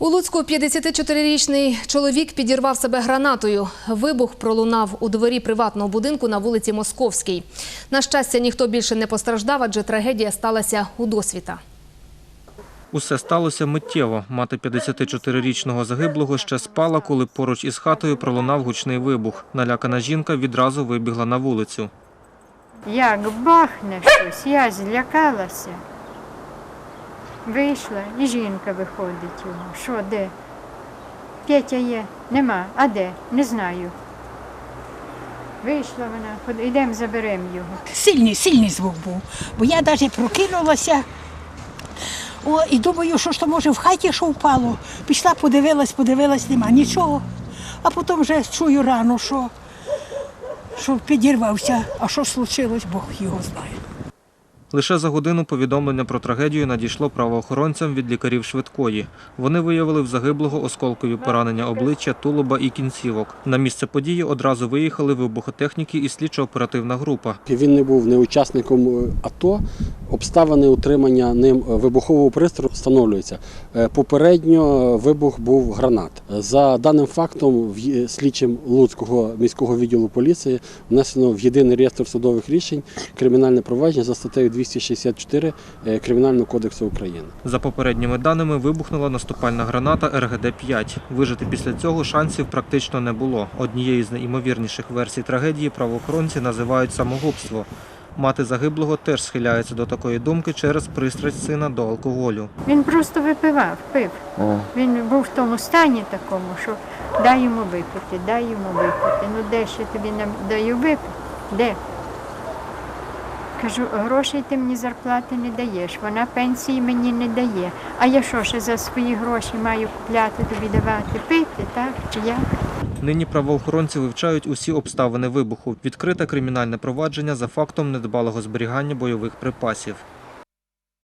У Луцьку 54-річний чоловік підірвав себе гранатою. Вибух пролунав у дворі приватного будинку на вулиці Московській. На щастя, ніхто більше не постраждав, адже трагедія сталася у досвіта. Усе сталося миттєво. Мати 54-річного загиблого ще спала, коли поруч із хатою пролунав гучний вибух. Налякана жінка відразу вибігла на вулицю. Як бахне щось, я злякалася. Вийшла, і жінка виходить його. Що, де? Петя є, нема. А де? Не знаю. Вийшла вона, йдемо заберемо його. Сильний, сильний звук був. Бо я навіть прокинулася. О, і думаю, що ж то може в хаті що впало. Пішла, подивилась, подивилась, нема нічого. А потім вже чую рано, що, що підірвався. А що случилось, Бог його знає. Лише за годину повідомлення про трагедію надійшло правоохоронцям від лікарів швидкої. Вони виявили в загиблого осколкові поранення обличчя, тулуба і кінцівок. На місце події одразу виїхали вибухотехніки і слідчо-оперативна група. Він не був не учасником е, АТО. Обставини утримання ним вибухового пристрою встановлюються. Е, Попередньо вибух був гранат. За даним фактом, слідчим Луцького міського відділу поліції внесено в єдиний реєстр судових рішень кримінальне провадження за статтею 264 е, Кримінального кодексу України. За попередніми даними, вибухнула наступальна граната РГД-5. Вижити після цього шансів практично не було. Однією з найімовірніших версій трагедії правоохоронці називають самогубство. Мати загиблого теж схиляється до такої думки через пристрасть сина до алкоголю. Він просто випивав, пив. Він був в тому стані такому, що дай йому випити, дай йому випити. Ну де ще тобі нам даю випити? Де? Кажу, грошей ти мені зарплати не даєш, вона пенсії мені не дає. А я що ще за свої гроші маю купляти тобі давати? Пити, так? Чи як? Нині правоохоронці вивчають усі обставини вибуху. Відкрите кримінальне провадження за фактом недбалого зберігання бойових припасів.